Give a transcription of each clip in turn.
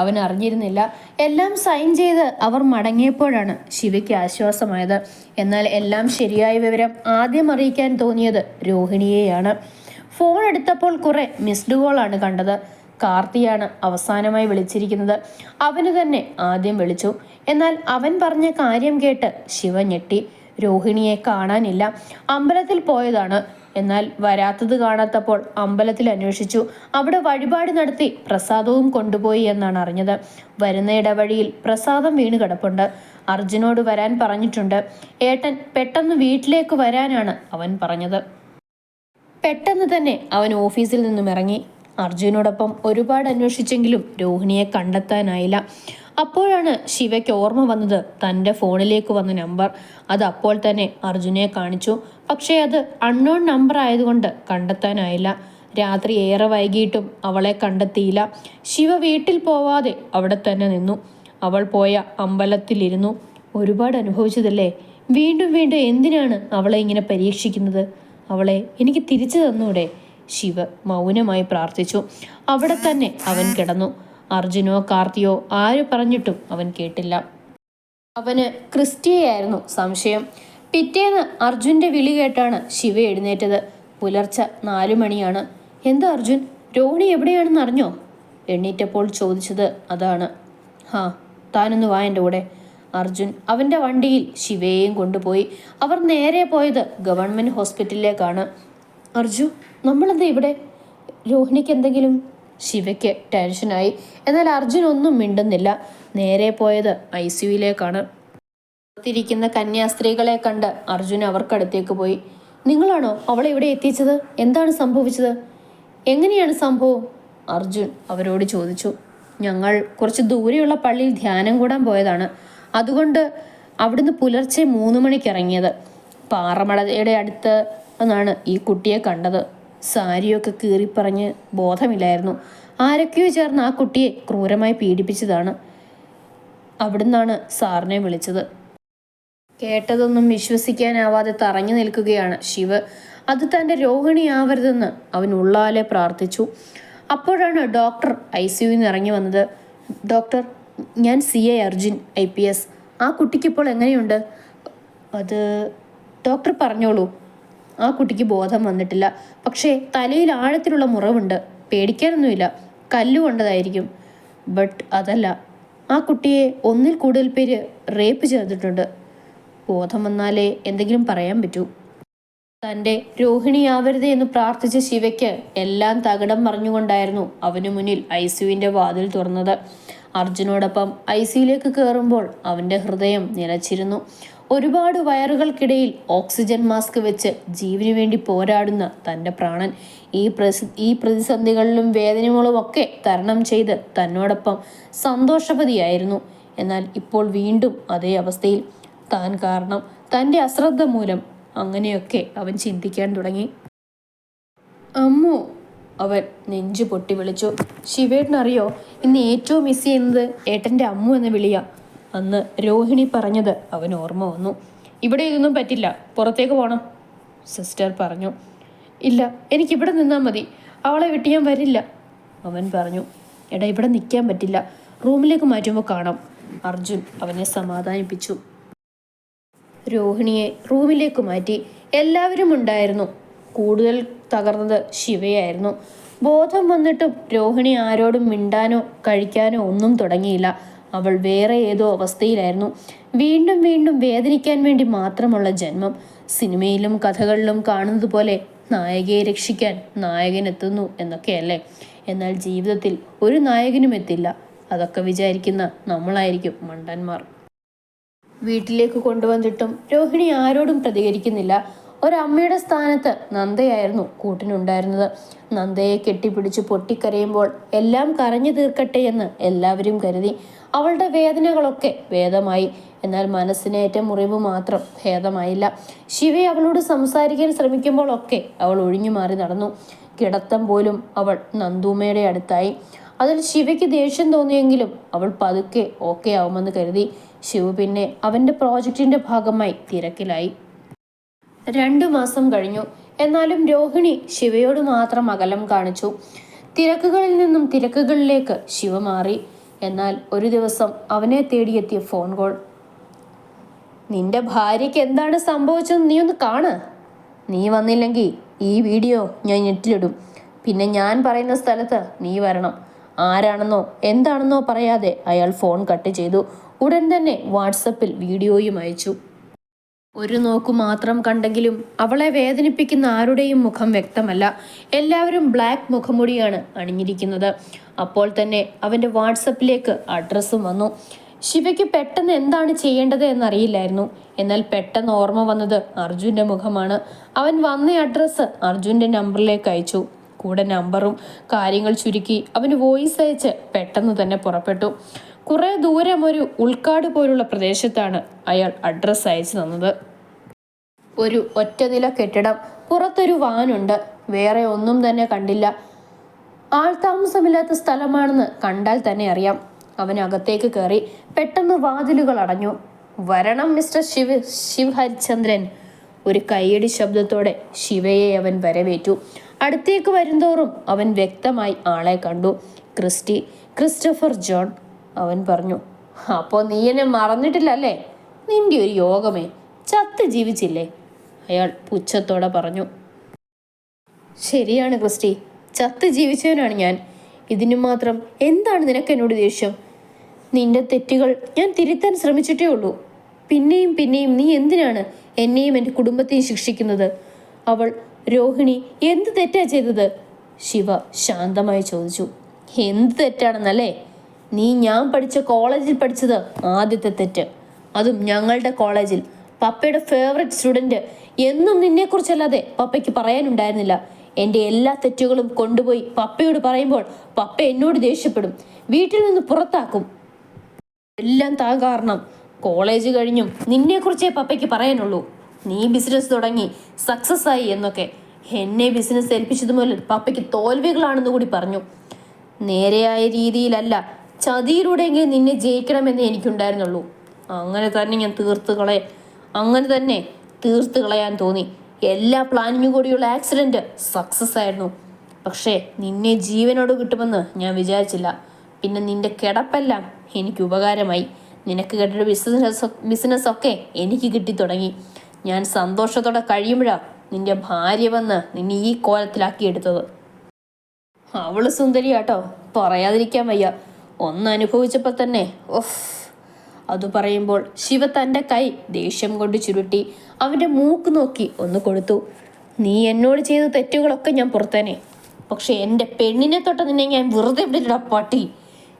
അവൻ അറിഞ്ഞിരുന്നില്ല. എല്ലാം സൈൻ ചെയ്ത് അവർ മടങ്ങിയപ്പോഴാണ് ശിവയ്ക്ക് ആശ്വാസമായത്. എന്നാൽ എല്ലാം ശരിയായ വിവരം ആദ്യം അറിയിക്കാൻ തോന്നിയത് രോഹിണിയെയാണ്. ഫോൺ എടുത്തപ്പോൾ കുറെ മിസ്ഡ് കോളാണ് കണ്ടത്. കാർത്തിയാണ് അവസാനമായി വിളിച്ചിരിക്കുന്നത്. അവന് തന്നെ ആദ്യം വിളിച്ചു. എന്നാൽ അവൻ പറഞ്ഞ കാര്യം കേട്ട് ശിവ ഞെട്ടി. രോഹിണിയെ കാണാനില്ല. അമ്പലത്തിൽ പോയതാണ്. എന്നാൽ വരാത്തത് കാണാത്തപ്പോൾ അമ്പലത്തിൽ അന്വേഷിച്ചു. അവിടെ വഴിപാട് നടത്തി പ്രസാദവും കൊണ്ടുപോയി എന്നാണ് അറിഞ്ഞത്. വരുന്ന ഇടവഴിയിൽ പ്രസാദം വീണ് കിടപ്പുണ്ട്. അർജുനോട് വരാൻ പറഞ്ഞിട്ടുണ്ട്. ഏട്ടൻ പെട്ടെന്ന് വീട്ടിലേക്ക് വരാനാണ് അവൻ പറഞ്ഞത്. പെട്ടെന്ന് തന്നെ അവൻ ഓഫീസിൽ നിന്നും ഇറങ്ങി. അർജുനോടൊപ്പം ഒരുപാട് അന്വേഷിച്ചെങ്കിലും രോഹിണിയെ കണ്ടെത്താനായില്ല. അപ്പോഴാണ് ശിവയ്ക്ക് ഓർമ്മ വന്നത് തന്റെ ഫോണിലേക്ക് വന്ന നമ്പർ. അത് അപ്പോൾ തന്നെ അർജുനെ കാണിച്ചു. പക്ഷേ അത് അൺനോൺ നമ്പർ ആയതുകൊണ്ട് കണ്ടെത്താനായില്ല. രാത്രി ഏറെ വൈകിട്ടും അവളെ കണ്ടെത്തിയില്ല. ശിവ വീട്ടിൽ പോവാതെ അവിടെ തന്നെ നിന്നു. അവൾ പോയ അമ്പലത്തിലിരുന്നു. ഒരുപാട് അനുഭവിച്ചതല്ലേ? വീണ്ടും വീണ്ടും എന്തിനാണ് അവളെ ഇങ്ങനെ പരീക്ഷിക്കുന്നത്? അവളെ എനിക്ക് തിരിച്ചു തന്നൂടെ? ശിവ മൗനമായി പ്രാർത്ഥിച്ചു. അവിടെ തന്നെ അവൻ കിടന്നു. അർജുനോ കാർത്തിയോ ആര് പറഞ്ഞിട്ടും അവൻ കേട്ടില്ല. അവന് ക്രിസ്റ്റിയായിരുന്നു സംശയം. പിറ്റേന്ന് അർജുന്റെ വിളി കേട്ടാണ് ശിവ എഴുന്നേറ്റത്. പുലർച്ചെ നാലു മണിയാണ്. എന്താ അർജുൻ? രോഹിണി എവിടെയാണെന്ന് അറിഞ്ഞോ? എണ്ണീറ്റപ്പോൾ ചോദിച്ചത് അതാണ്. ഹാ താനൊന്ന് വാ എന്റെ കൂടെ. അർജുൻ അവന്റെ വണ്ടിയിൽ ശിവയെയും കൊണ്ടുപോയി. അവർ നേരെ പോയത് ഗവൺമെന്റ് ഹോസ്പിറ്റലിലേക്കാണ്. അർജു നമ്മളെന്താ ഇവിടെ? രോഹിണിക്ക് എന്തെങ്കിലും? ശിവയ്ക്ക് ടെൻഷനായി. എന്നാൽ അർജുൻ ഒന്നും മിണ്ടുന്നില്ല. നേരെ പോയത് ഐ സിയുയിലേക്കാണ് ത്തിരിക്കുന്ന കന്യാസ്ത്രീകളെ കണ്ട് അർജുൻ അവർക്കടുത്തേക്ക് പോയി. നിങ്ങളാണോ അവളെ ഇവിടെ എത്തിച്ചത്? എന്താണ് സംഭവിച്ചത്? എങ്ങനെയാണ് സംഭവം? അർജുൻ അവരോട് ചോദിച്ചു. ഞങ്ങൾ കുറച്ച് ദൂരെയുള്ള പള്ളിയിൽ ധ്യാനം കൂടാൻ പോയതാണ്. അതുകൊണ്ട് അവിടുന്ന് പുലർച്ചെ മൂന്ന് മണിക്ക് ഇറങ്ങിയത്. പാറമടയുടെ അടുത്ത് എന്നാണ് ഈ കുട്ടിയെ കണ്ടത്. സാരിയൊക്കെ കീറിപ്പറഞ്ഞ് ബോധമില്ലായിരുന്നു. ആരൊക്കെയോ ചേർന്ന് ആ കുട്ടിയെ ക്രൂരമായി പീഡിപ്പിച്ചതാണ്. അവിടുന്നാണ് സാറിനെ വിളിച്ചത്. കേട്ടതൊന്നും വിശ്വസിക്കാനാവാതെ തറഞ്ഞു നിൽക്കുകയാണ് ശിവ്. അത് തന്റെ രോഹിണിയാവരുതെന്ന് അവൻ ഉള്ളാലെ പ്രാർത്ഥിച്ചു. അപ്പോഴാണ് ഡോക്ടർ ഐ സിയുയിൽ നിന്ന് ഇറങ്ങി വന്നത്. ഡോക്ടർ ഞാൻ C A Arjun I P S. ആ കുട്ടിക്കിപ്പോൾ എങ്ങനെയുണ്ട്? അത് ഡോക്ടർ പറഞ്ഞോളൂ. ആ കുട്ടിക്ക് ബോധം വന്നിട്ടില്ല. പക്ഷേ തലയിൽ ആഴത്തിലുള്ള മുറിവുണ്ട്. പേടിക്കാനൊന്നുമില്ല. കല്ലുകൊണ്ടതായിരിക്കും ബട്ട് അതല്ല ആ കുട്ടിയെ ഒന്നിൽ കൂടുതൽ പേര് റേപ്പ് ചെയ്തിട്ടുണ്ട്. ബോധം വന്നാലേ എന്തെങ്കിലും പറയാൻ പറ്റൂ. തന്റെ രോഹിണിയാവരുത് എന്ന് പ്രാർത്ഥിച്ച ശിവയ്ക്ക് എല്ലാം തകിടം മറിഞ്ഞുകൊണ്ടായിരുന്നു അവനു മുന്നിൽ ഐ സിയുവിന്റെ വാതിൽ തുറന്നത്. അർജുനോടൊപ്പം ഐ സിയിലേക്ക് കയറുമ്പോൾ അവന്റെ ഹൃദയം നിലച്ചിരുന്നു. ഒരുപാട് വയറുകൾക്കിടയിൽ ഓക്സിജൻ മാസ്ക് വെച്ച് ജീവന് വേണ്ടി പോരാടുന്ന തന്റെ പ്രാണൻ ഈ പ്രസി ഈ പ്രതിസന്ധികളിലും വേദനകളും ഒക്കെ തരണം ചെയ്ത് തന്നോടൊപ്പം സന്തോഷപതിയായിരുന്നു എന്നാൽ ഇപ്പോൾ വീണ്ടും അതേ അവസ്ഥയിൽ. താൻ കാരണം തന്റെ അശ്രദ്ധ മൂലം അങ്ങനെയൊക്കെ അവൻ ചിന്തിക്കാൻ തുടങ്ങി. അമ്മു അവൻ നെഞ്ചു പൊട്ടി വിളിച്ചു. ശിവേട്ടനറിയോ ഇന്ന് ഏറ്റവും മിസ് ചെയ്യുന്നത് ഏട്ടന്റെ അമ്മു എന്ന വിളിയാ. അന്ന് രോഹിണി പറഞ്ഞത് അവൻ ഓർമ്മ വന്നു. ഇവിടെ ഇതൊന്നും പറ്റില്ല പുറത്തേക്ക് പോകണം സിസ്റ്റർ പറഞ്ഞു. ഇല്ല എനിക്കിവിടെ നിന്നാൽ മതി അവളെ വിട്ട് ഞാൻ വരില്ല അവൻ പറഞ്ഞു. എടാ ഇവിടെ നിൽക്കാൻ പറ്റില്ല റൂമിലേക്ക് മാറ്റുമ്പോൾ കാണാം അർജുൻ അവനെ സമാധാനിപ്പിച്ചു. രോഹിണിയെ റൂമിലേക്ക് മാറ്റി എല്ലാവരും ഉണ്ടായിരുന്നു. കൂടുതൽ തകർന്നത് ശിവയായിരുന്നു. ബോധം വന്നിട്ടും രോഹിണി ആരോടും മിണ്ടാനോ കഴിക്കാനോ ഒന്നും തുടങ്ങിയില്ല. അവൾ വേറെ ഏതോ അവസ്ഥയിലായിരുന്നു. വീണ്ടും വീണ്ടും വേദനിക്കാൻ വേണ്ടി മാത്രമുള്ള ജന്മം. സിനിമയിലും കഥകളിലും കാണുന്നത് പോലെ നായകയെ രക്ഷിക്കാൻ നായകൻ എത്തുന്നു എന്നൊക്കെയല്ലേ? എന്നാൽ ജീവിതത്തിൽ ഒരു നായകനും എത്തില്ല. അതൊക്കെ വിചാരിക്കുന്ന നമ്മളായിരിക്കും മണ്ടന്മാർ. വീട്ടിലേക്ക് കൊണ്ടുവന്നിട്ടും രോഹിണി ആരോടും പ്രതികരിക്കുന്നില്ല. ഒരമ്മയുടെ സ്ഥാനത്ത് നന്ദയായിരുന്നു കൂട്ടിനുണ്ടായിരുന്നത്. നന്ദയെ കെട്ടിപ്പിടിച്ച് പൊട്ടിക്കരയുമ്പോൾ എല്ലാം കരഞ്ഞു തീർക്കട്ടെ എന്ന് എല്ലാവരും കരുതി. അവളുടെ വേദനകളൊക്കെ ഭേദമായി. എന്നാൽ മനസ്സിനേറ്റ മുറിവ് മാത്രം ഭേദമായില്ല. ശിവ അവളോട് സംസാരിക്കാൻ ശ്രമിക്കുമ്പോഴൊക്കെ അവൾ ഒഴിഞ്ഞു മാറി നടന്നു. കിടത്തം പോലും അവൾ നന്ദൂമ്മയുടെ അടുത്തായി. അതിൽ ശിവയ്ക്ക് ദേഷ്യം തോന്നിയെങ്കിലും അവൾ പതുക്കെ ഓക്കെ ആവുമെന്ന് കരുതി. ശിവ പിന്നെ അവന്റെ പ്രോജക്റ്റിന്റെ ഭാഗമായി തിരക്കിലായി. രണ്ടു മാസം കഴിഞ്ഞു. എന്നാലും രോഹിണി ശിവയോട് മാത്രം അകലം കാണിച്ചു. തിരക്കുകളിൽ നിന്നും തിരക്കുകളിലേക്ക് ശിവ മാറി. എന്നാൽ ഒരു ദിവസം അവനെ തേടിയെത്തിയ ഫോൺ കോൾ. നിന്റെ ഭാര്യയ്ക്ക് എന്താണ് സംഭവിച്ചതെന്ന് നീ ഒന്ന് കാണ്. നീ വന്നില്ലെങ്കിൽ ഈ വീഡിയോ ഞാൻ നെറ്റിലിടും പിന്നെ ഞാൻ പറയുന്ന സ്ഥലത്ത് നീ വരണം. ആരാണെന്നോ എന്താണെന്നോ പറയാതെ അയാൾ ഫോൺ കട്ട് ചെയ്തു. ഉടൻ തന്നെ വാട്സപ്പിൽ വീഡിയോയും അയച്ചു. ഒരു നോക്കു മാത്രം കണ്ടെങ്കിലും അവളെ വേദനിപ്പിക്കുന്ന ആരുടെയും മുഖം വ്യക്തമല്ല. എല്ലാവരും ബ്ലാക്ക് മുഖമുടിയാണ് അണിഞ്ഞിരിക്കുന്നത്. അപ്പോൾ തന്നെ അവന്റെ വാട്സപ്പിലേക്ക് അഡ്രസ്സും വന്നു. ശിവയ്ക്ക് പെട്ടെന്ന് എന്താണ് ചെയ്യേണ്ടത് എന്നറിയില്ലായിരുന്നു. എന്നാൽ പെട്ടെന്ന് ഓർമ്മ വന്നത് അർജുന്റെ മുഖമാണ്. അവൻ വന്ന അഡ്രസ്സ് അർജുന്റെ നമ്പറിലേക്ക് അയച്ചു. കൂടെ നമ്പറും കാര്യങ്ങൾ ചുരുക്കി അവന് വോയിസ് അയച്ച് പെട്ടെന്ന് തന്നെ പുറപ്പെട്ടു. കുറേ ദൂരം ഒരു ഉൾക്കാട് പോലുള്ള പ്രദേശത്താണ് അയാൾ അഡ്രസ്സ് അയച്ചു തന്നത്. ഒരു ഒറ്റനില കെട്ടിടം പുറത്തൊരു വാനുണ്ട് വേറെ ഒന്നും തന്നെ കണ്ടില്ല. ആൾ താമസമില്ലാത്ത സ്ഥലമാണെന്ന് കണ്ടാൽ തന്നെ അറിയാം. അവൻ അകത്തേക്ക് കയറി പെട്ടെന്ന് വാതിലുകൾ അടഞ്ഞു. വരണം മിസ്റ്റർ ശിവ് ശിവ് ഹരിചന്ദ്രൻ ഒരു കൈയടി ശബ്ദത്തോടെ ശിവയെ അവൻ വരവേറ്റു. അടുത്തേക്ക് വരുന്തോറും അവൻ വ്യക്തമായി ആളെ കണ്ടു. ക്രിസ്റ്റി ക്രിസ്റ്റഫർ ജോൺ അവൻ പറഞ്ഞു അപ്പോൾ നീ എന്നെ മറന്നിട്ടില്ലല്ലേ? നിന്റെ ഒരു യോഗമേ. ചത്ത് ജീവിച്ചില്ലേ? അയാൾ പുച്ഛത്തോടെ പറഞ്ഞു ശരിയാണ് ക്രിസ്റ്റി. ചത്ത് ജീവിച്ചവനാണ് ഞാൻ. ഇതിനു മാത്രം എന്താണ് നിനക്ക് എന്നോട് ദേഷ്യം? നിന്റെ തെറ്റുകൾ ഞാൻ തിരുത്താൻ ശ്രമിച്ചിട്ടേ ഉള്ളൂ. പിന്നെയും പിന്നെയും നീ എന്തിനാണ് എന്നെയും എന്റെ കുടുംബത്തെയും ശിക്ഷിക്കുന്നത്? അവൾ രോഹിണി എന്ത് തെറ്റാ ചെയ്തത്? ശിവ ശാന്തമായി ചോദിച്ചു എന്ത് തെറ്റാണെന്നല്ലേ? നീ ഞാൻ പഠിച്ച കോളേജിൽ പഠിച്ചത് ആദ്യത്തെ തെറ്റ്. അതും ഞങ്ങളുടെ കോളേജിൽ. പപ്പയുടെ ഫേവററ്റ് സ്റ്റുഡന്റ് എന്നും നിന്നെക്കുറിച്ചല്ലാതെ പപ്പയ്ക്ക് പറയാനുണ്ടായിരുന്നില്ല. എന്റെ എല്ലാ തെറ്റുകളും കൊണ്ടുപോയി പപ്പയോട് പറയുമ്പോൾ പപ്പ എന്നോട് ദേഷ്യപ്പെടും. വീട്ടിൽ നിന്ന് പുറത്താക്കും. എല്ലാം താൻ കാരണം. കോളേജ് കഴിഞ്ഞും നിന്നെക്കുറിച്ചേ പപ്പയ്ക്ക് പറയാനുള്ളൂ. നീ ബിസിനസ് തുടങ്ങി സക്സസ് ആയി എന്നൊക്കെ. എന്നെ ബിസിനസ് ഏൽപ്പിച്ചത് പപ്പയ്ക്ക് തോൽവികളാണെന്ന് കൂടി പറഞ്ഞു. നേരെയായ രീതിയിലല്ല ചതിയിലൂടെയെങ്കിലും നിന്നെ ജയിക്കണമെന്ന് എനിക്കുണ്ടായിരുന്നുള്ളൂ. അങ്ങനെ തന്നെ ഞാൻ തീർത്ത് കളയാൻ അങ്ങനെ തന്നെ തീർത്ത് കളയാൻ തോന്നി. എല്ലാ പ്ലാനിങ്ങും കൂടിയുള്ള ആക്സിഡന്റ് സക്സസ് ആയിരുന്നു. പക്ഷേ നിന്നെ ജീവനോട് കിട്ടുമെന്ന് ഞാൻ വിചാരിച്ചില്ല. പിന്നെ നിന്റെ കിടപ്പെല്ലാം എനിക്ക് ഉപകാരമായി. നിനക്ക് കേട്ടൊരു ബിസിനസ് ബിസിനസ് ഒക്കെ എനിക്ക് കിട്ടി തുടങ്ങി. ഞാൻ സന്തോഷത്തോടെ കഴിയുമ്പോഴാണ് നിന്റെ ഭാര്യ വന്ന് നിന്നെ ഈ കോലത്തിലാക്കി എടുത്തത്. അവൾ സുന്ദരിയാട്ടോ. പറയാതിരിക്കാൻ വയ്യ. ഒന്ന് അനുഭവിച്ചപ്പോൾ തന്നെ ഓഫ് അത് പറയുമ്പോൾ ശിവ തന്റെ കൈ ദേഷ്യം കൊണ്ട് ചുരുട്ടി അവന്റെ മൂക്ക് നോക്കി ഒന്ന് കൊടുത്തു നീ എന്നോട് ചെയ്ത തെറ്റുകളൊക്കെ ഞാൻ പുറത്തേനെ. പക്ഷെ എന്റെ പെണ്ണിനെ തൊട്ട് നിന്നെ ഞാൻ വെറുതെ വിടില്ല പട്ടി.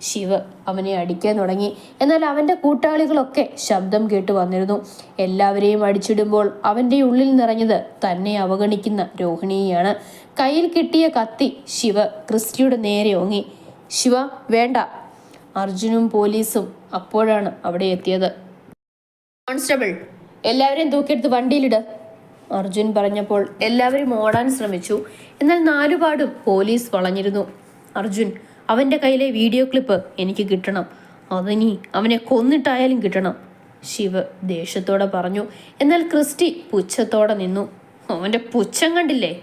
ശിവ അവനെ അടിക്കാൻ തുടങ്ങി. എന്നാൽ അവന്റെ കൂട്ടാളികളൊക്കെ ശബ്ദം കേട്ട് വന്നിരുന്നു. എല്ലാവരെയും അടിച്ചിടുമ്പോൾ അവന്റെ ഉള്ളിൽ നിറഞ്ഞത് തന്നെ അവഗണിക്കുന്ന രോഹിണിയാണ് കയ്യിൽ കിട്ടിയ കത്തി ശിവ ക്രിസ്റ്റിയുടെ നേരെ ഓങ്ങി. ശിവ വേണ്ട. അർജുനും പോലീസും അപ്പോഴാണ് അവിടെ എത്തിയത്. കോൺസ്റ്റബിൾ. എല്ലാവരെയും തൂക്കിയെടുത്ത് വണ്ടിയിലിട്. അർജുൻ പറഞ്ഞപ്പോൾ എല്ലാവരും ഓടാൻ ശ്രമിച്ചു. എന്നാൽ നാലുപാടും പോലീസ് വളഞ്ഞിരുന്നു. അർജുൻ അവന്റെ കയ്യിലെ വീഡിയോ ക്ലിപ്പ് എനിക്ക് കിട്ടണം. അതിനി അവനെ കൊന്നിട്ടായാലും കിട്ടണം. ശിവ ദേഷ്യത്തോടെ പറഞ്ഞു. എന്നാൽ ക്രിസ്റ്റി പുച്ഛത്തോടെ നിന്നു. അവന്റെ പുച്ഛം കണ്ടില്ലേ?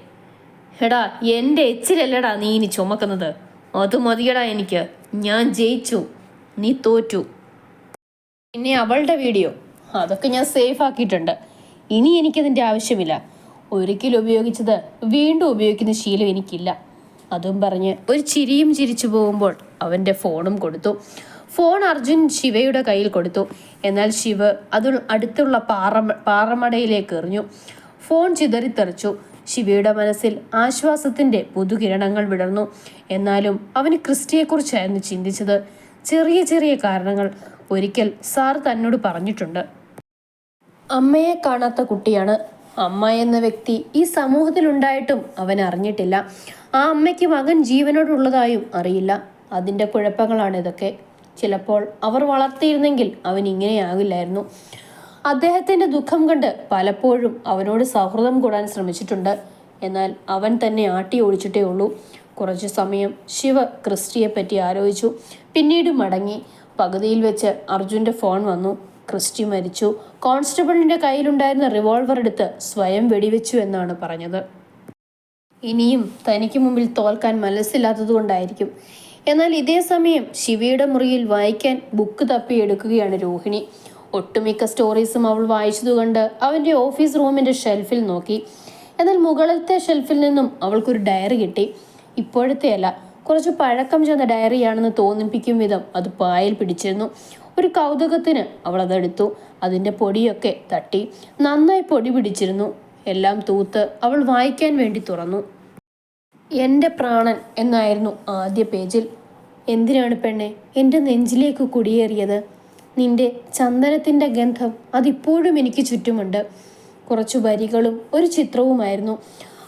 എടാ എന്റെ എച്ചിലല്ലടാ നീ ഇനി ചുമക്കുന്നത്. അത് മതിയടാ എനിക്ക്. ഞാൻ ജയിച്ചു. നീ തോറ്റു. പിന്നെ അവളുടെ വീഡിയോ. അതൊക്കെ ഞാൻ സേഫ് ആക്കിയിട്ടുണ്ട്. ഇനി എനിക്കതിന്റെ ആവശ്യമില്ല. ഒരിക്കൽ ഉപയോഗിച്ചത് വീണ്ടും ഉപയോഗിക്കുന്ന ശീലം എനിക്കില്ല. അതും പറഞ്ഞ് ഒരു ചിരിയും ചിരിച്ചു പോകുമ്പോൾ അവന്റെ ഫോണും കൊടുത്തു. ഫോൺ അർജുൻ ശിവയുടെ കയ്യിൽ കൊടുത്തു. എന്നാൽ ശിവ അത് അടുത്തുള്ള പാറ പാറമടയിലേക്ക് എറിഞ്ഞു. ഫോൺ ചിതറിത്തെറിച്ചു. ശിവയുടെ മനസ്സിൽ ആശ്വാസത്തിന്റെ പുതുകിരണങ്ങൾ വിടർന്നു. എന്നാലും അവന് ക്രിസ്റ്റിയെക്കുറിച്ചായിരുന്നു ചിന്തിച്ചത്. ചെറിയ ചെറിയ കാരണങ്ങൾ ഒരിക്കൽ സാർ തന്നോട് പറഞ്ഞിട്ടുണ്ട്. അമ്മയെ കാണാത്ത കുട്ടിയാണ്. അമ്മ എന്ന വ്യക്തി ഈ സമൂഹത്തിൽ ഉണ്ടായിട്ടും അവൻ അറിഞ്ഞിട്ടില്ല. ആ അമ്മയ്ക്ക് മകൻ ജീവനോടുള്ളതായും അറിയില്ല. അതിന്റെ കുഴപ്പങ്ങളാണ് ഇതൊക്കെ. ചിലപ്പോൾ അവർ വളർത്തിയിരുന്നെങ്കിൽ അവൻ ഇങ്ങനെയാകില്ലായിരുന്നു. അദ്ദേഹത്തിന്റെ ദുഃഖം കണ്ട് പലപ്പോഴും അവനോട് സൗഹൃദം കൂടാൻ ശ്രമിച്ചിട്ടുണ്ട്. എന്നാൽ അവൻ തന്നെ ആട്ടി ഓടിച്ചിട്ടേ ഉള്ളൂ. കുറച്ചു സമയം ശിവ ക്രിസ്റ്റിയെ പറ്റി ആലോചിച്ചു. പിന്നീട് മടങ്ങി പകുതിയിൽ വെച്ച് അർജുന്റെ ഫോൺ വന്നു. ക്രിസ്റ്റി മരിച്ചു. കോൺസ്റ്റബിളിന്റെ കയ്യിലുണ്ടായിരുന്ന റിവോൾവർ എടുത്ത് സ്വയം വെടിവെച്ചു എന്നാണ് പറഞ്ഞത്. ഇനിയും തനിക്ക് മുമ്പിൽ തോൽക്കാൻ മനസ്സില്ലാത്തതുകൊണ്ടായിരിക്കും എന്നാൽ ഇതേ സമയം ശിവയുടെ മുറിയിൽ വായിക്കാൻ ബുക്ക് തപ്പിയെടുക്കുകയാണ് രോഹിണി. ഒട്ടുമിക്ക സ്റ്റോറീസും അവൾ വായിച്ചതുകൊണ്ട് അവന്റെ ഓഫീസ് റൂമിന്റെ ഷെൽഫിൽ നോക്കി. എന്നാൽ മുകളിലത്തെ ഷെൽഫിൽ നിന്നും അവൾക്കൊരു ഡയറി കിട്ടി. ഇപ്പോഴത്തെ അല്ല കുറച്ച് പഴക്കം ചെന്ന ഡയറിയാണെന്ന് തോന്നിപ്പിക്കും വിധം അത് പായൽ പിടിച്ചിരുന്നു. ഒരു കൗതുകത്തിന് അവൾ അതെടുത്തു. അതിന്റെ പൊടിയൊക്കെ തട്ടി. നന്നായി പൊടി പിടിച്ചിരുന്നു. എല്ലാം തൂത്ത് അവൾ വായിക്കാൻ വേണ്ടി തുറന്നു. എന്റെ പ്രാണൻ എന്നായിരുന്നു ആദ്യ പേജിൽ. എന്തിനാണ് പെണ്ണെ എന്റെ നെഞ്ചിലേക്ക് കുടിയേറിയത്? നിന്റെ ചന്ദനത്തിന്റെ ഗന്ധം അതിപ്പോഴും എനിക്ക് ചുറ്റുമുണ്ട്. കുറച്ചു വരികളും ഒരു ചിത്രവുമായിരുന്നു.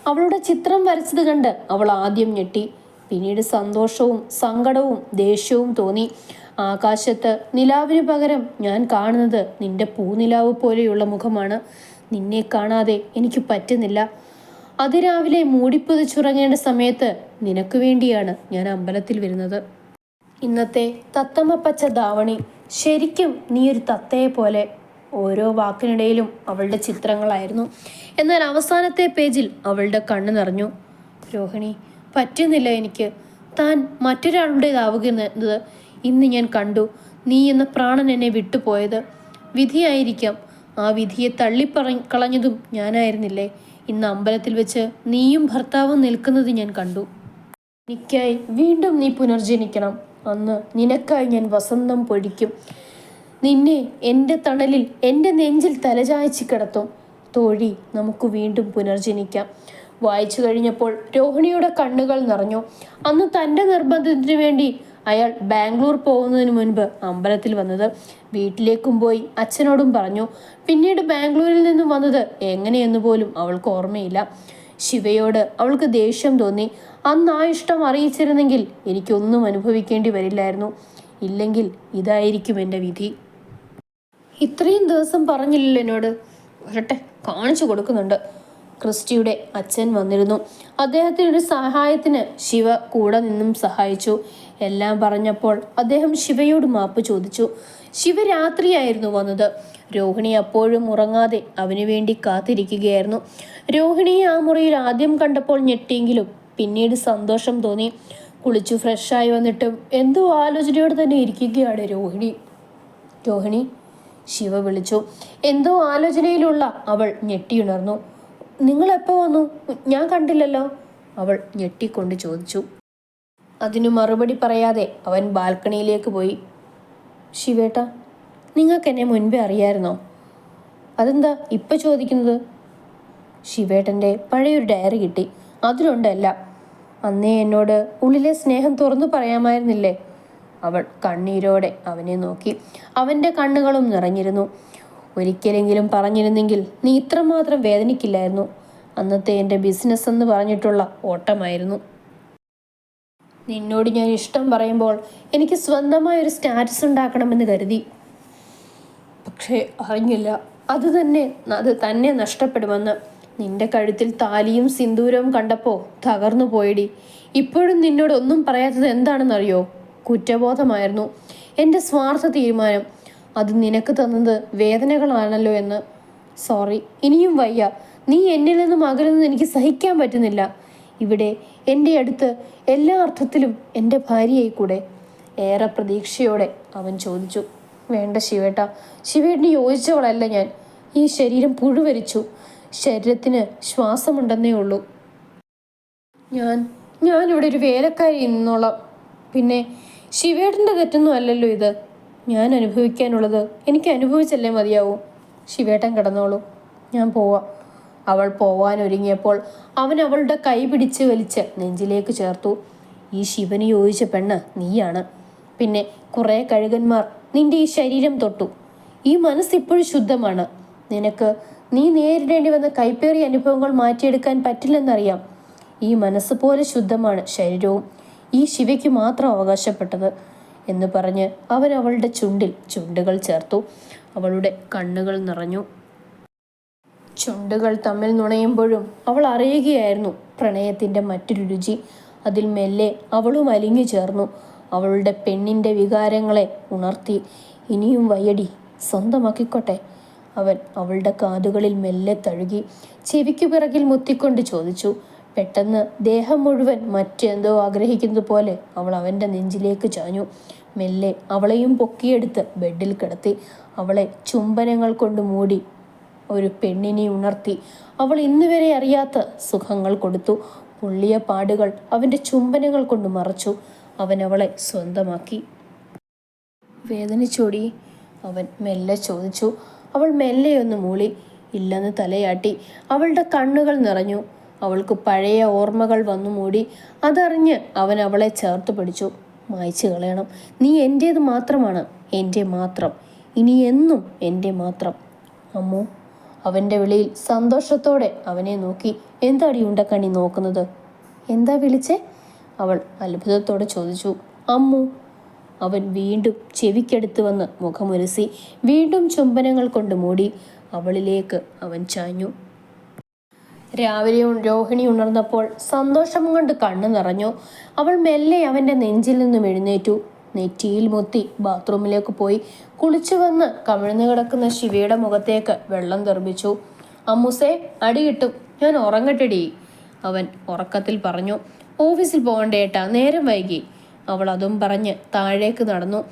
അവളുടെ ചിത്രം വരച്ചത് കണ്ട് അവൾ ആദ്യം ഞെട്ടി. പിന്നീട് സന്തോഷവും സങ്കടവും ദേഷ്യവും തോന്നി. ആകാശത്ത് നിലാവിന് പകരം ഞാൻ കാണുന്നത് നിന്റെ പൂനിലാവ് പോലെയുള്ള മുഖമാണ്. നിന്നെ കാണാതെ എനിക്ക് പറ്റുന്നില്ല. അതിരാവിലെ മൂടിപ്പൊതിച്ചുറങ്ങേണ്ട സമയത്ത് നിനക്ക് വേണ്ടിയാണ് ഞാൻ അമ്പലത്തിൽ വരുന്നത്. ഇന്നത്തെ തത്തമ്മ പച്ച ധാവണി ശരിക്കും നീ ഒരു തത്തയെ പോലെ. ഓരോ വാക്കിനിടയിലും അവളുടെ ചിത്രങ്ങളായിരുന്നു. എന്നാൽ അവസാനത്തെ പേജിൽ അവളുടെ കണ്ണു നിറഞ്ഞു. രോഹിണി പറ്റുന്നില്ല എനിക്ക്. താൻ മറ്റൊരാളുടേതാവുകയെന്നത് ഇന്ന് ഞാൻ കണ്ടു. നീ എന്ന പ്രാണൻ എന്നെ വിട്ടുപോയത്. വിധിയായിരിക്കാം. ആ വിധിയെ തള്ളിപ്പറ കളഞ്ഞതും ഞാനായിരുന്നില്ലേ? ഇന്ന് അമ്പലത്തിൽ വെച്ച് നീയും ഭർത്താവും നിൽക്കുന്നത് ഞാൻ കണ്ടു. എനിക്കായി വീണ്ടും നീ പുനർജനിക്കണം. അന്ന് നിനക്കായി ഞാൻ വസന്തം പൊഴിക്കും. നിന്നെ എന്റെ തണലിൽ എന്റെ നെഞ്ചിൽ തലചായച്ച് കിടത്തും. തോഴി നമുക്ക് വീണ്ടും പുനർജനിക്കാം. വായിച്ചു കഴിഞ്ഞപ്പോൾ രോഹിണിയുടെ കണ്ണുകൾ നിറഞ്ഞു. അന്ന് തന്റെ നിർബന്ധത്തിന് വേണ്ടി അയാൾ ബാംഗ്ലൂർ പോകുന്നതിന് മുൻപ് അമ്പലത്തിൽ വന്നത്. വീട്ടിലേക്കും പോയി അച്ഛനോടും പറഞ്ഞു പിന്നീട് ബാംഗ്ലൂരിൽ നിന്നും വന്നത് എങ്ങനെയെന്ന് പോലും അവൾക്ക് ഓർമ്മയില്ല. ശിവയോട് അവൾക്ക് ദേഷ്യം തോന്നി. അന്ന് ആ ഇഷ്ടം അറിയിച്ചിരുന്നെങ്കിൽ എനിക്കൊന്നും അനുഭവിക്കേണ്ടി വരില്ലായിരുന്നു. ഇല്ലെങ്കിൽ ഇതായിരിക്കും എന്റെ വിധി. ഇത്രയും ദിവസം പറഞ്ഞില്ലല്ലോ എന്നോട്. വരട്ടെ കാണിച്ചു കൊടുക്കുന്നുണ്ട്. ക്രിസ്റ്റിയുടെ അച്ഛൻ വന്നിരുന്നു. അദ്ദേഹത്തിനൊരു സഹായത്തിന് ശിവ കൂടെ നിന്നും സഹായിച്ചു. എല്ലാം പറഞ്ഞപ്പോൾ അദ്ദേഹം ശിവയോട് മാപ്പ് ചോദിച്ചു. ശിവ രാത്രിയായിരുന്നു വന്നത്. രോഹിണി അപ്പോഴും ഉറങ്ങാതെ അവനു വേണ്ടി കാത്തിരിക്കുകയായിരുന്നു. രോഹിണിയെ ആ മുറിയിൽ ആദ്യം കണ്ടപ്പോൾ ഞെട്ടിയെങ്കിലും പിന്നീട് സന്തോഷം തോന്നി. കുളിച്ചു ഫ്രഷായി വന്നിട്ടും എന്തോ ആലോചനയോടെ തന്നെ ഇരിക്കുകയാണ് രോഹിണി. രോഹിണി ശിവ വിളിച്ചു. എന്തോ ആലോചനയിലുള്ള അവൾ ഞെട്ടിയുണർന്നു. നിങ്ങൾ എപ്പോൾ വന്നു? ഞാൻ കണ്ടില്ലല്ലോ. അവൾ ഞെട്ടിക്കൊണ്ട് ചോദിച്ചു. അതിനു മറുപടി പറയാതെ അവൻ ബാൽക്കണിയിലേക്ക് പോയി. ശിവേട്ട നിങ്ങൾക്ക് എന്നെ മുൻപേ അറിയായിരുന്നോ? അതെന്താ ഇപ്പം ചോദിക്കുന്നത്? ശിവേട്ടന്റെ പഴയൊരു ഡയറി കിട്ടി. അതിലുണ്ടല്ല. അന്നേ എന്നോട് ഉള്ളിലെ സ്നേഹം തുറന്നു പറയാമായിരുന്നില്ലേ? അവൾ കണ്ണീരോടെ അവനെ നോക്കി. അവന്റെ കണ്ണുകളും നിറഞ്ഞിരുന്നു. ഒരിക്കലെങ്കിലും പറഞ്ഞിരുന്നെങ്കിൽ നീ ഇത്രമാത്രം വേദനിക്കില്ലായിരുന്നു. അന്നത്തെ എന്റെ ബിസിനസ് എന്ന് പറഞ്ഞിട്ടുള്ള ഓട്ടമായിരുന്നു. നിന്നോട് ഞാൻ ഇഷ്ടം പറയുമ്പോൾ എനിക്ക് സ്വന്തമായ ഒരു സ്റ്റാറ്റസ് ഉണ്ടാക്കണമെന്ന് കരുതി. പക്ഷേ അറിഞ്ഞില്ല. അത് തന്നെ അത് തന്നെ നഷ്ടപ്പെടുമെന്ന്. നിന്റെ കഴുത്തിൽ താലിയും സിന്ദൂരവും കണ്ടപ്പോൾ തകർന്നു പോയിടി. ഇപ്പോഴും നിന്നോട് ഒന്നും പറയാത്തത് എന്താണെന്നറിയോ? കുറ്റബോധമായിരുന്നു. എന്റെ സ്വാർത്ഥ തീരുമാനം. അത് നിനക്ക് തന്നത് വേദനകളാണല്ലോ എന്ന്. സോറി ഇനിയും വയ്യ. നീ എന്നിൽ നിന്നും അകലുന്നത് എനിക്ക് സഹിക്കാൻ പറ്റുന്നില്ല. ഇവിടെ എന്റെ അടുത്ത് എല്ലാ അർത്ഥത്തിലും എന്റെ ഭാര്യയായി കൂടെ ഏറെ പ്രതീക്ഷയോടെ അവൻ ചോദിച്ചു വേണ്ട ശിവേട്ട ശിവേട്ടിന് യോജിച്ചവളല്ല ഞാൻ. ഈ ശരീരം പുഴുവരിച്ചു. ശരീരത്തിന് ശ്വാസമുണ്ടെന്നേ ഉള്ളൂ. ഞാൻ ഞാനിവിടെ ഒരു വേലക്കാരി നിന്നോളാം. പിന്നെ ശിവേട്ടന്റെ തെറ്റൊന്നും അല്ലല്ലോ ഇത്. ഞാൻ അനുഭവിക്കാനുള്ളത് എനിക്ക് അനുഭവിച്ചല്ലേ മതിയാവും. ശിവേട്ടൻ കിടന്നോളൂ. ഞാൻ പോവാം. അവൾ പോവാൻ ഒരുങ്ങിയപ്പോൾ അവൻ അവളുടെ കൈ പിടിച്ച് വലിച്ച് നെഞ്ചിലേക്ക് ചേർത്തു. ഈ ശിവന് യോജിച്ച പെണ്ണ് നീയാണ്. പിന്നെ കുറെ കഴുകന്മാർ നിന്റെ ഈ ശരീരം തൊട്ടു. ഈ മനസ്സ് ഇപ്പോഴും ശുദ്ധമാണ്. നിനക്ക് നീ നേരിടേണ്ടി വന്ന കൈപ്പേറിയ അനുഭവങ്ങൾ മാറ്റിയെടുക്കാൻ പറ്റില്ലെന്നറിയാം. ഈ മനസ്സ് പോലെ ശുദ്ധമാണ് ശരീരവും ഈ ശിവയ്ക്ക് മാത്രം അവകാശപ്പെട്ടത് എന്ന് പറഞ്ഞ് അവൻ അവളുടെ ചുണ്ടിൽ ചുണ്ടുകൾ ചേർത്തു. അവളുടെ കണ്ണുകൾ നിറഞ്ഞു. ചുണ്ടുകൾ തമ്മിൽ നുണയുമ്പോഴും അവൾ അറിയുകയായിരുന്നു പ്രണയത്തിന്റെ മറ്റൊരു രുചി. അതിൽ മെല്ലെ അവളും അലിഞ്ഞു ചേർന്നു. അവളുടെ പെണ്ണിന്റെ വികാരങ്ങളെ ഉണർത്തി. ഇനിയും വയ്യടി സ്വന്തമാക്കിക്കോട്ടെ അവൻ അവളുടെ കാതുകളിൽ മെല്ലെ തഴുകി ചെവിക്കു പിറകിൽ മുത്തിക്കൊണ്ട് ചോദിച്ചു. പെട്ടെന്ന് ദേഹം മുഴുവൻ മറ്റെന്തോ ആഗ്രഹിക്കുന്നത് പോലെ അവൾ അവന്റെ നെഞ്ചിലേക്ക് ചാഞ്ഞു. മെല്ലെ അവളെയും പൊക്കിയെടുത്ത് ബെഡിൽ കിടത്തി. അവളെ ചുംബനങ്ങൾ കൊണ്ട് മൂടി ഒരു പെണ്ണിനെ ഉണർത്തി. അവൾ ഇന്നുവരെ അറിയാത്ത സുഖങ്ങൾ കൊടുത്തു. പൊള്ളിയ പാടുകൾ അവന്റെ ചുംബനങ്ങൾ കൊണ്ട് മറച്ചു. അവൻ അവളെ സ്വന്തമാക്കി. വേദനിച്ചോടി. അവൻ മെല്ലെ ചോദിച്ചു. അവൾ മെല്ലെയൊന്ന് മൂളി. ഇല്ലെന്ന് തലയാട്ടി. അവളുടെ കണ്ണുകൾ നിറഞ്ഞു. അവൾക്ക് പഴയ ഓർമ്മകൾ വന്നു മൂടി. അതറിഞ്ഞ് അവൻ അവളെ ചേർത്ത് പിടിച്ചു. മായ്ച്ചു കളയണം. നീ എന്റേത് മാത്രമാണ്. എന്റെ മാത്രം. ഇനി എന്നും എന്റെ മാത്രം. അമ്മു അവന്റെ വിളിയിൽ സന്തോഷത്തോടെ അവനെ നോക്കി എന്താടി ഉണ്ടക്കണ്ണി നോക്കുന്നത്? എന്താ വിളിച്ചേ? അവൾ അത്ഭുതത്തോടെ ചോദിച്ചു. അമ്മു. അവൻ വീണ്ടും ചെവിക്കടുത്ത് വന്ന് മുഖമുരസി വീണ്ടും ചുംബനങ്ങൾ കൊണ്ട് മൂടി അവളിലേക്ക് അവൻ ചാഞ്ഞു. രാവിലെ രോഹിണി ഉണർന്നപ്പോൾ സന്തോഷം കൊണ്ട് കണ്ണു നിറഞ്ഞു. അവൾ മെല്ലെ അവന്റെ നെഞ്ചിൽ നിന്നും എഴുന്നേറ്റു. നെറ്റിയിൽ മുത്തി ബാത്റൂമിലേക്ക് പോയി കുളിച്ചു വന്ന് കമിഴ്ന്നു കിടക്കുന്ന ശിവയുടെ മുഖത്തേക്ക് വെള്ളം തെറിപ്പിച്ചു. അമ്മുസേ അടിയിട്ടു ഞാൻ ഉറങ്ങട്ടെടി. അവൻ ഉറക്കത്തിൽ പറഞ്ഞു. ഓഫീസിൽ പോകണ്ടേട്ടാ നേരം വൈകി. അവൾ അതും പറഞ്ഞ് താഴേക്ക് നടന്നു.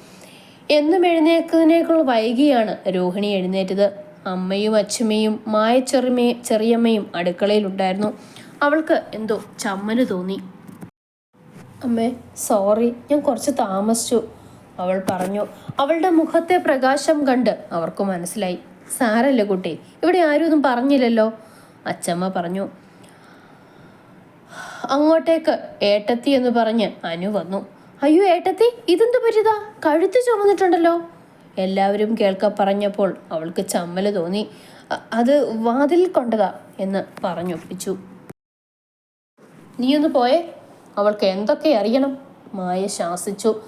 എന്നും എഴുന്നേക്കുന്നതിനേക്കുള്ള വൈകിയാണ് രോഹിണി എഴുന്നേറ്റത്. അമ്മയും അച്ഛമ്മയും മായ ചെറിയമ്മയും ചെറിയമ്മയും അടുക്കളയിലുണ്ടായിരുന്നു. അവൾക്ക് എന്തോ ചമ്മന് തോന്നി. അമ്മേ സോറി ഞാൻ കുറച്ച് താമസിച്ചു. അവൾ പറഞ്ഞു അവളുടെ മുഖത്തെ പ്രകാശം കണ്ട് അവർക്ക് മനസ്സിലായി. സാരല്ല കുട്ടി ഇവിടെ ആരും ഒന്നും പറഞ്ഞില്ലല്ലോ. അച്ചമ്മ പറഞ്ഞു അങ്ങോട്ടേക്ക് ഏട്ടത്തി എന്ന് പറഞ്ഞ് അനു വന്നു. അയ്യോ ഏട്ടത്തി ഇതെന്ത് പറ്റിയതാ? കഴുത്ത് ചുമന്നിട്ടുണ്ടല്ലോ. എല്ലാവരും കേൾക്ക പറഞ്ഞപ്പോൾ അവൾക്ക് ചമ്മൽ തോന്നി. അത് വാതിൽ കൊണ്ടതാ എന്ന് പറഞ്ഞൊപ്പിച്ചു ഒന്ന് പോയേ അവൾക്ക് എന്തൊക്കെ അറിയണം? മായ ശാസിച്ചു.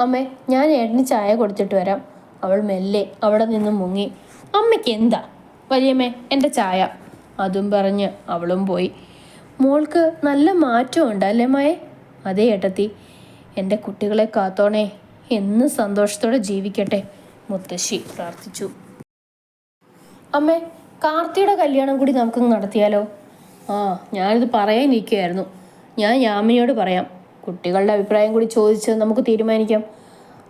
അമ്മേ ഞാൻ ഏട്ടന് ചായ കൊടുത്തിട്ട് വരാം. അവൾ മെല്ലെ അവിടെ നിന്ന് മുങ്ങി. അമ്മയ്ക്ക് എന്താ? വലിയമ്മേ എന്റെ ചായ. അതും പറഞ്ഞ് അവളും പോയി. മോൾക്ക് നല്ല മാറ്റമുണ്ട് അല്ലേ മായ? അതേ ഏട്ടത്തി. എന്റെ കുട്ടികളെ കാത്തോണേ എന്ന് സന്തോഷത്തോടെ ജീവിക്കട്ടെ മുത്തശ്ശി പ്രാർത്ഥിച്ചു. അമ്മേ കാർത്തിയുടെ കല്യാണം കൂടി നമുക്ക് നടത്തിയാലോ? ആ ഞാനിത് പറയാനിരിക്കുകയായിരുന്നു ഞാൻ യാമിനിയോട് പറയാം. കുട്ടികളുടെ അഭിപ്രായം കൂടി ചോദിച്ച് നമുക്ക് തീരുമാനിക്കാം.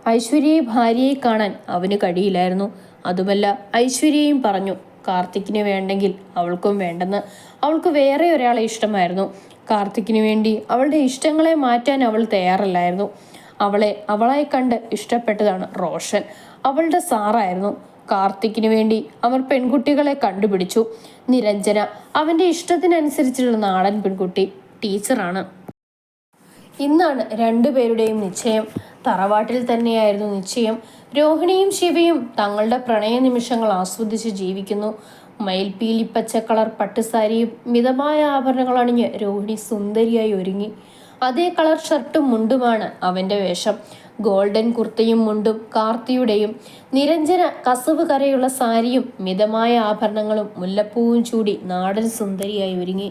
ഐശ്വര്യയെ ഭാര്യയെ കാണാൻ അവന് കഴിയില്ലായിരുന്നു. അതുമല്ല ഐശ്വര്യയും പറഞ്ഞു കാർത്തിക്കിന് വേണ്ടെങ്കിൽ അവൾക്കും വേണ്ടെന്ന്. അവൾക്ക് വേറെ ഒരാളെ ഇഷ്ടമായിരുന്നു. കാർത്തിക്കിന് വേണ്ടി അവളുടെ ഇഷ്ടങ്ങളെ മാറ്റാൻ അവൾ തയ്യാറല്ലായിരുന്നു. അവളെ അവളായി കണ്ട് ഇഷ്ടപ്പെട്ടതാണ് റോഷൻ. അവളുടെ സാറായിരുന്നു. കാർത്തിക്കിന് വേണ്ടി അവർ പെൺകുട്ടികളെ കണ്ടുപിടിച്ചു. നിരഞ്ജന അവന്റെ ഇഷ്ടത്തിനനുസരിച്ചുള്ള നാടൻ പെൺകുട്ടി. ടീച്ചറാണ്. ഇന്നാണ് രണ്ടുപേരുടെയും നിശ്ചയം. തറവാട്ടിൽ തന്നെയായിരുന്നു നിശ്ചയം. രോഹിണിയും ശിവയും തങ്ങളുടെ പ്രണയ നിമിഷങ്ങൾ ആസ്വദിച്ച് ജീവിക്കുന്നു. മയിൽപീലി പച്ച കളർ പട്ടുസാരിയും മിതമായ ആഭരണങ്ങൾ അണിഞ്ഞ് രോഹിണി സുന്ദരിയായി ഒരുങ്ങി. അതേ കളർ ഷർട്ടും മുണ്ടുമാണ് അവന്റെ വേഷം. ഗോൾഡൻ കുർത്തയും മുണ്ടും കാർത്തിയുടെയും നിരഞ്ജന കസവ് കരയുള്ള സാരിയും മിതമായ ആഭരണങ്ങളും മുല്ലപ്പൂവും ചൂടി നാടൻ സുന്ദരിയായി ഒരുങ്ങി.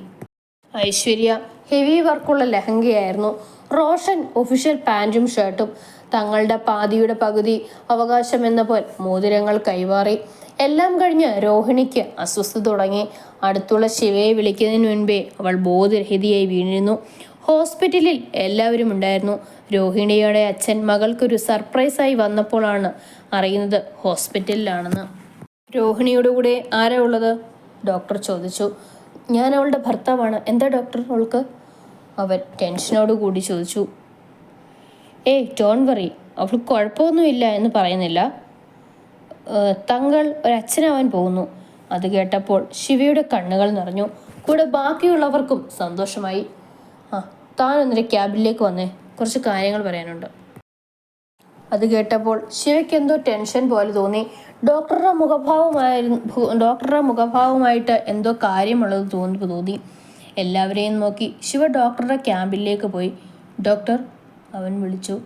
ഐശ്വര്യ ഹെവി വർക്കുള്ള ലഹങ്കയായിരുന്നു. റോഷൻ ഒഫീഷ്യൽ പാന്റും ഷർട്ടും തങ്ങളുടെ പാതിയുടെ പകുതി അവകാശം എന്ന പോൽ മോതിരങ്ങൾ കൈമാറി. എല്ലാം കഴിഞ്ഞ് രോഹിണിക്ക് അസ്വസ്ഥ തുടങ്ങി. അടുത്തുള്ള ശിവയെ വിളിക്കുന്നതിന് മുൻപേ അവൾ ബോധരഹിതയായി വീണിരുന്നു. ഹോസ്പിറ്റലിൽ എല്ലാവരും ഉണ്ടായിരുന്നു. രോഹിണിയുടെ അച്ഛൻ മകൾക്കൊരു സർപ്രൈസായി വന്നപ്പോഴാണ് അറിയുന്നത് ഹോസ്പിറ്റലിലാണെന്ന്. രോഹിണിയുടെ കൂടെ ആരാ ഉള്ളത്? ഡോക്ടർ ചോദിച്ചു. ഞാൻ അവളുടെ ഭർത്താവാണ്. എന്താ ഡോക്ടർ അവൾക്ക്? അവൻ ടെൻഷനോട് കൂടി ചോദിച്ചു. ഏയ് ഡോൺ വറി അവൾക്ക് കുഴപ്പമൊന്നുമില്ല എന്ന് പറയുന്നില്ല. തങ്ങൾ ഒരച്ഛനാവാൻ പോകുന്നു. അത് കേട്ടപ്പോൾ ശിവയുടെ കണ്ണുകൾ നിറഞ്ഞു. കൂടെ ബാക്കിയുള്ളവർക്കും സന്തോഷമായി. ആ താനൊന്നൊരു ക്യാബിലേക്ക് വന്നേ. കുറച്ച് കാര്യങ്ങൾ പറയാനുണ്ട്. അത് കേട്ടപ്പോൾ ശിവയ്ക്ക് എന്തോ ടെൻഷൻ പോലെ തോന്നി. ഡോക്ടറുടെ മുഖഭാവമായിരുന്നു ഡോക്ടറുടെ മുഖഭാവമായിട്ട് എന്തോ കാര്യമുള്ളത് തോന്നി തോന്നി. എല്ലാവരെയും നോക്കി ശിവ ഡോക്ടറുടെ ക്യാമ്പിലേക്ക് പോയി. ഡോക്ടർ അവൻ വിളിച്ചു.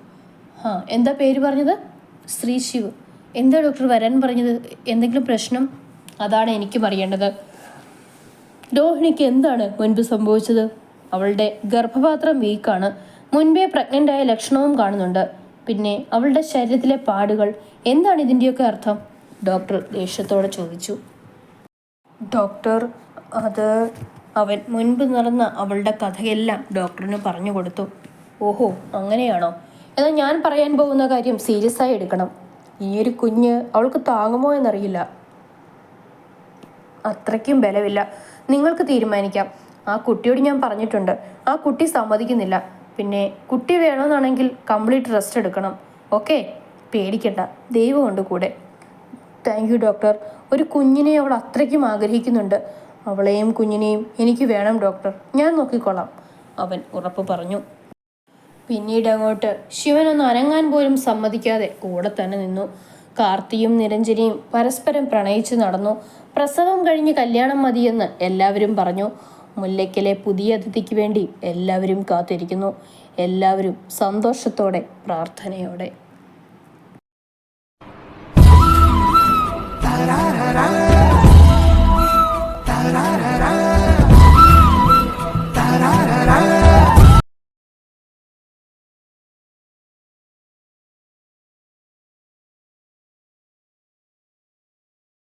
ആ എന്താ പേര് പറഞ്ഞത്? ശ്രീ ശിവ്. എന്താ ഡോക്ടർ വരാൻ പറഞ്ഞത്? എന്തെങ്കിലും പ്രശ്നം? അതാണ് എനിക്ക് പറയേണ്ടത്. രോഹിണിക്ക് എന്താണ് മുൻപ് സംഭവിച്ചത്? അവളുടെ ഗർഭപാത്രം വീക്കാണ്. മുൻപേ പ്രഗ്നന്റായ ലക്ഷണവും കാണുന്നുണ്ട്. പിന്നെ അവളുടെ ശരീരത്തിലെ പാടുകൾ. എന്താണ് ഇതിന്റെയൊക്കെ അർത്ഥം? ഡോക്ടർ ദേഷ്യത്തോടെ ചോദിച്ചു. ഡോക്ടർ അത് അവൻ മുൻപ് നടന്ന അവളുടെ കഥയെല്ലാം ഡോക്ടറിന് പറഞ്ഞു കൊടുത്തു. ഓഹോ അങ്ങനെയാണോ? എന്നാൽ ഞാൻ പറയാൻ പോകുന്ന കാര്യം സീരിയസ് ആയി എടുക്കണം. ഈ ഒരു കുഞ്ഞ് അവൾക്ക് താങ്ങുമോ എന്നറിയില്ല. അത്രയ്ക്കും ബലമില്ല. നിങ്ങൾക്ക് തീരുമാനിക്കാം. ആ കുട്ടിയോട് ഞാൻ പറഞ്ഞിട്ടുണ്ട്. ആ കുട്ടി സമ്മതിക്കുന്നില്ല. പിന്നെ കുട്ടി വേണമെന്നാണെങ്കിൽ കംപ്ലീറ്റ് റെസ്റ്റ് എടുക്കണം. ഓക്കെ? പേടിക്കണ്ട. ദൈവമുണ്ട് കൂടെ. Thank you doctor. ഒരു കുഞ്ഞിനെ അവൾ അത്രയ്ക്കും ആഗ്രഹിക്കുന്നുണ്ട്. അവളെയും കുഞ്ഞിനെയും എനിക്ക് വേണം ഡോക്ടർ. ഞാൻ നോക്കിക്കൊള്ളാം അവൻ ഉറപ്പ് പറഞ്ഞു. പിന്നീട് അങ്ങോട്ട് ശിവൻ ഒന്ന് അനങ്ങാൻ പോലും സമ്മതിക്കാതെ കൂടെ തന്നെ നിന്നു. കാർത്തിയും നിരഞ്ജനിയും പരസ്പരം പ്രണയിച്ചു നടന്നു. പ്രസവം കഴിഞ്ഞ് കല്യാണം മതിയെന്ന് എല്ലാവരും പറഞ്ഞു. മുല്ലയ്ക്കലെ പുതിയ അതിഥിക്ക് വേണ്ടി എല്ലാവരും കാത്തിരിക്കുന്നു. എല്ലാവരും സന്തോഷത്തോടെ പ്രാർത്ഥനയോടെ. Da da da da